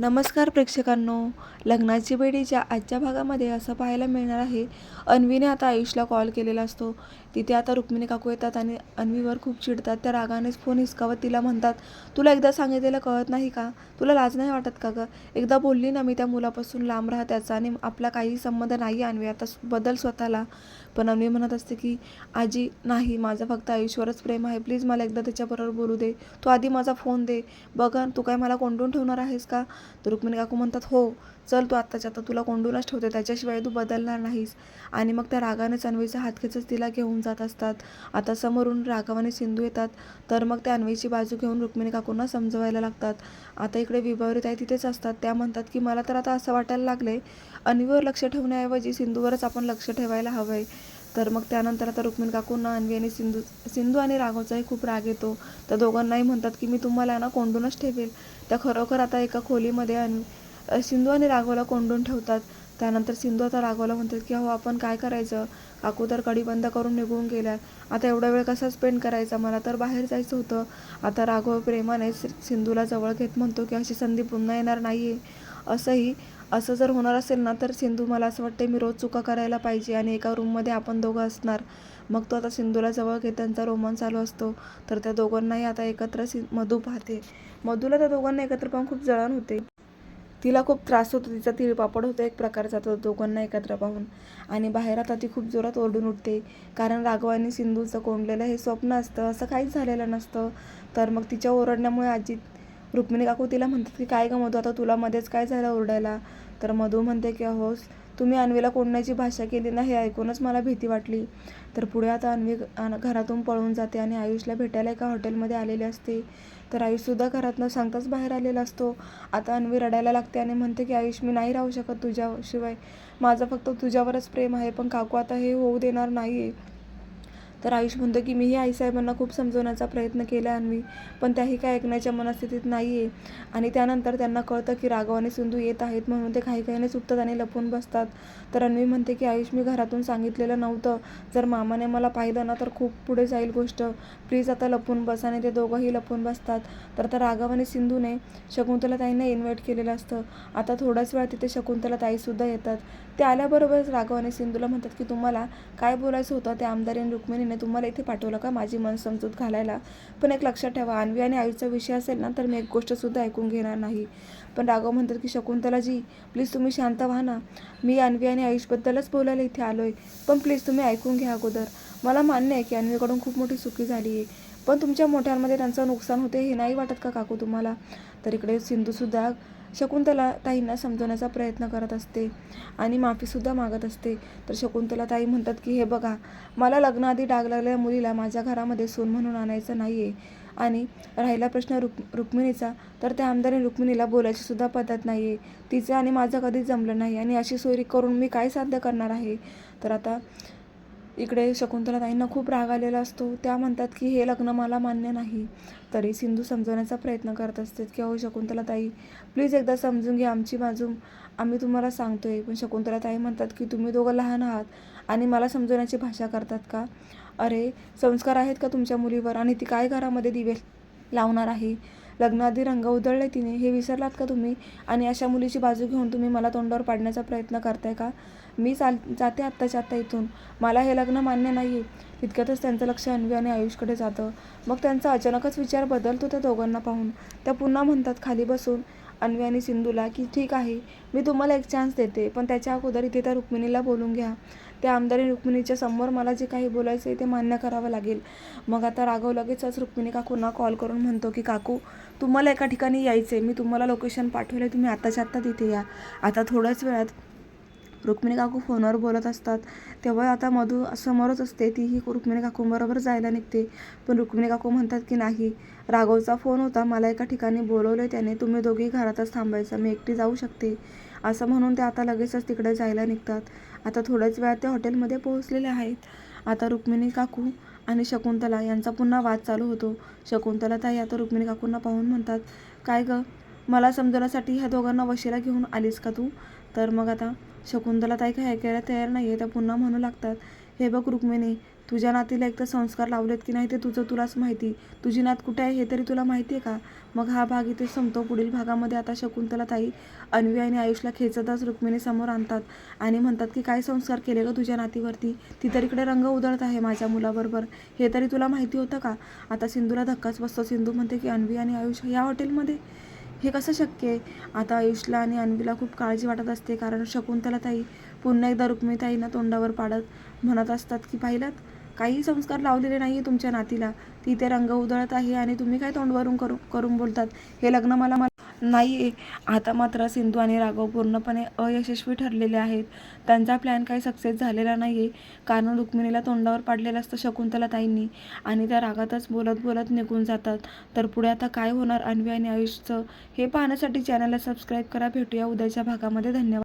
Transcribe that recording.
नमस्कार प्रेक्षकांनो. लग्नाची बेडीच्या आजच्या भागामध्ये असं पाहायला मिळणार आहे. अन्वीने आता आयुषला कॉल केलेला असतो. तिथे आता रुक्मिणी काकू येतात आणि अन्वीवर खूप चिडतात. त्या रागानेच फोन हिसकावत तिला म्हणतात तुला एकदा सांगितलेलं कळत नाही का? तुला लाज नाही वाटत का गं? एकदा बोलली ना मी त्या मुलापासून लांब राहा त्याचा आणि आपला काही संबंध नाही अन्वी आता बदल स्वतःला. पण अन्वी म्हणत असते की आजी नाही माझं फक्त आयुष्यवरच प्रेम आहे. प्लीज मला एकदा त्याच्याबरोबर बोलू दे. तू आधी माझा फोन दे. बघा तू काय मला कोंडून ठेवणार आहेस का? तर रुक्मिणी काकू म्हणतात हो. चल तू आत्ताच्या आता तुला कोंडूनच ठेवते त्याच्याशिवाय तू बदलणार नाहीस. आणि मग त्या रागाने अन्वीचा हातखेचच तिला घेऊन जात असतात. आता समोरून राघव आणि सिंधू येतात. तर मग त्या अन्वीची बाजू घेऊन रुक्मिणी काकूंना समजवायला लागतात. आता इकडे विभावरी ताई तिथेच असतात. त्या म्हणतात की मला तर आता असं वाटायला लागलंय. अन्वीवर लक्ष ठेवण्याऐवजी सिंधूवरच आपण लक्ष ठेवायला हवं आहे तर मग त्यानंतर आता रुक्मिणी काकूंना अन्वी आणि सिंधू सिंधू आणि राघवचाही खूप राग येतो. तर दोघांनाही म्हणतात की मी तुम्हाला ना कोंडूनच ठेवेल. त्या खरोखर आता एका खोलीमध्ये अन सिंधू आणि राघवला कोंडून ठेवतात. त्यानंतर सिंधू आता राघवला म्हणतात की हो आपण काय करायचं? काकू तर कडी बंद करून निघून गेल्या. आता एवढा वेळ कसा स्पेंड करायचा? मला तर बाहेर जायचं होतं. आता राघव प्रेमाने सि- सिंधूला जवळ घेत म्हणतो की अशी संधी पुन्हा येणार नाही आहे असंही असं जर होणार असेल ना तर सिंधू मला असं वाटते मी रोज चुका करायला पाहिजे आणि एका रूममध्ये आपण दोघं असणार. मग तो आता सिंधूला जवळ घेत त्यांचा रोमन चालू असतो. तर त्या दोघांनाही आता एकत्र सि मधू पाहते. मधूला त्या दोघांना एकत्र पाहून खूप जळण होते. तिला खूप त्रास होतो तिचा तिळपापड होतो एक प्रकारचा तो दोघांना एकत्र पाहून. आणि बाहेर आता ती खूप जोरात ओरडून उठते. कारण राघव आणि सिंधूचं कोंडलेलं हे स्वप्न असतं असं काहीच झालेलं नसतं. तर मग तिच्या ओरडण्यामुळे आजी रुक्मिणी काकू तिला म्हणतात की काय गं आता तुला मध्येच काय झालं ओरडायला? तर मधू म्हणते की अहोस तुम्ही अन्वीला कोंडण्याची भाषा केली ना हे ऐकूनच मला भीती वाटली. तर पुढे आता अन्वी घरातून पळून जाते आणि आयुषला भेटायला एका हॉटेलमध्ये आलेली असते. तर आयुषसुद्धा घरात न सांगताच बाहेर आलेला असतो. आता अन्वी रडायला लागते आणि म्हणते की आयुष मी नाही राहू शकत तुझ्याशिवाय. माझं फक्त तुझ्यावरच प्रेम आहे पण काकू आता हे होऊ देणार नाही आहे तर आयुष म्हणतो की मीही आईसाहेबांना खूप समजवण्याचा प्रयत्न केला अन्वी पण त्याही काय ऐकण्याच्या मनस्थितीत नाही आहे आणि त्यानंतर त्यांना कळतं की राघव आणि सिंधू येत आहेत म्हणून ते काही काहीने चुकतात आणि लपून बसतात. तर अन्वी म्हणते की आयुष मी घरातून सांगितलेलं नव्हतं. जर मामाने मला पाहिलं ना तर खूप पुढे जाईल गोष्ट. प्लीज आता लपून बस. आणि ते दोघंही लपून बसतात. तर आता राघव आणि सिंधूने शकुंतला ताईंना इन्व्हाइट केलेलं असतं. आता थोड्याच वेळा तिथे शकुंतला ताईसुद्धा येतात. ते आल्याबरोबरच राघव आणि सिंधूला म्हणतात की तुम्हाला काय बोलायचं होतं? ते आमदार आणि रुक्मिणीने तुम्हाला इथे पाठवलं का माझी मन समजूत घालायला? पण एक लक्षात ठेवा अन्वी आणि आईचा विषय असेल ना तर मी एक गोष्टसुद्धा ऐकून घेणार नाही. पण राघव म्हणतात की शकुंतलाजी प्लीज तुम्ही शांत व्हा ना. मी अन्वी आणि आयुषबद्दलच बोलायला इथे आलो आहे पण प्लीज तुम्ही ऐकून घ्या अगोदर. मला मान्य आहे की अन्वीकडून खूप मोठी चुकी झाली आहे. पण तुमच्या मोठ्यांमध्ये त्यांचं नुकसान होते हे नाही वाटत का काकू तुम्हाला? तर इकडे सिंधूसुद्धा शकुंतला ताईंना समजवण्याचा प्रयत्न करत असते आणि माफीसुद्धा मागत असते. तर शकुंतला ताई म्हणतात की हे बघा मला लग्नाआधी डाग लागलेल्या मुलीला माझ्या घरामध्ये सून म्हणून आणायचं नाही आहे आणि राहिला प्रश्न रुक् रुक्मिणीचा तर त्या आमदारी रुक्मिणीला बोलायचीसुद्धा पद्धत नाही आहे तिचं आणि माझं कधीच जमलं नाही आणि अशी सोयरी करून मी काय साध्य करणार आहे? तर आता इकडे शकुंतलाताईंना खूप राग आलेला असतो. त्या म्हणतात की हे लग्न मला मान्य नाही. तरी सिंधू समजवण्याचा प्रयत्न करत असते की अहो शकुंतलाताई प्लीज एकदा समजून घ्या आमची बाजू. आम्ही तुम्हाला सांगतोय. पण शकुंतलाताई म्हणतात की तुम्ही दोघं लहान आहात आणि मला समजवण्याची भाषा करतात का? अरे संस्कार आहेत का तुमच्या मुलीवर? आणि ती काय घरामध्ये दिवे लावणार आहे? लग्नाआधी रंग उधळले तिने. हे विसरलात का तुम्ही? आणि अशा मुलीची बाजू घेऊन तुम्ही मला तोंडावर पाडण्याचा प्रयत्न करताय का? मी चाल जाते आत्ताच्या आत्ता इथून. मला हे लग्न मान्य नाही आहे तितक्यातच त्यांचं लक्ष अन्वी आणि आयुषकडे जातं. मग त्यांचा अचानकच विचार बदलतो त्या दोघांना पाहून. त्या पुन्हा म्हणतात खाली बसून. अन्वी आणि सिंधूला की ठीक आहे. मी तुम्हाला एक चान्स देते. पण त्याच्या अगोदर इथे त्या रुक्मिणीला बोलून घ्या. त्या आमदारी रुक्मिणीच्या समोर मला जे काही बोलायचं आहे ते मान्य करावं लागेल. मग आता राघव लगेचच रुक्मिणी काकूंना कॉल करून म्हणतो की काकू तुम्हाला एका ठिकाणी यायचं आहे मी तुम्हाला लोकेशन पाठवलं आहे तुम्ही आत्ताच्या आत्ता तिथे या. आता थोड्याच वेळात रुक्मिणी काकू फोनवर बोलत असतात. तेव्हा आता मधू समोरच असते. तीही रुक्मिणी काकूंबरोबर जायला निघते. पण रुक्मिणी काकू म्हणतात की नाही. राघवचा फोन होता. मला एका ठिकाणी बोलवलं त्याने. तुम्ही दोघी घरातच थांबायचं. मी एकटी जाऊ शकते. असं म्हणून ते आता लगेचच तिकडे जायला निघतात. आता थोड्याच वेळात ते हॉटेलमध्ये पोहोचलेले आहेत. आता रुक्मिणी काकू आणि शकुंतला यांचा पुन्हा वाद चालू होतो. शकुंतला ताई आता रुक्मिणी काकूंना पाहून म्हणतात काय गं? मला समजवण्यासाठी ह्या दोघांना वशीला घेऊन आलीस का तू? तर मग आता शकुंतला ताई काय ऐकायला तयार नाही आहे त्या पुन्हा म्हणू लागतात हे बघ रुक्मिणी तुझ्या नातीला एक तर संस्कार लावलेत की नाही ते तुझं तुलाच माहिती. तुझी नात कुठे आहे हे तरी तुला माहिती आहे का? मग हा भाग इथे संपतो. पुढील भागामध्ये आता शकुंतला ताई अन्वी आणि आयुषला खेचतच रुक्मिणी समोर आणतात आणि म्हणतात की काय संस्कार केले ग तुझ्या नातीवरती? ती तर इकडे रंग उधळत आहे माझ्या मुलाबरोबर. हे तरी तुला माहिती होतं का? आता सिंधूला धक्काच बसतो. सिंधू म्हणते की अन्वी आणि आयुष या हॉटेलमध्ये? हे कसं शक्य आहे? आता आयुषला आणि अन्वीला खूप काळजी वाटत असते कारण शकुंतला ताई पुन्हा एकदा रुक्मिणीताईंना तोंडावर पाडत म्हणत असतात की पाहिलात काही संस्कार लावलेले नाही आहे तुमच्या नातीला. ती ते रंग उधळत आहे आणि तुम्ही काय तोंडवरून करू करून बोलतात? हे लग्न मला मला नाही आहे आता मात्र सिंधू आणि राघव पूर्णपणे अयशस्वी ठरलेले आहेत. त्यांचा प्लॅन काही सक्सेस झालेला नाही आहे कारण रुक्मिणीला तोंडावर पाडलेलं असतं शकुंतला ताईंनी. आणि त्या रागातच बोलत बोलत निघून जातात. तर पुढे आता काय होणार? अन्वी आणि आयुषचं हे पाहण्यासाठी चॅनलला सबस्क्राईब करा. भेटूया उद्याच्या भागामध्ये. धन्यवाद.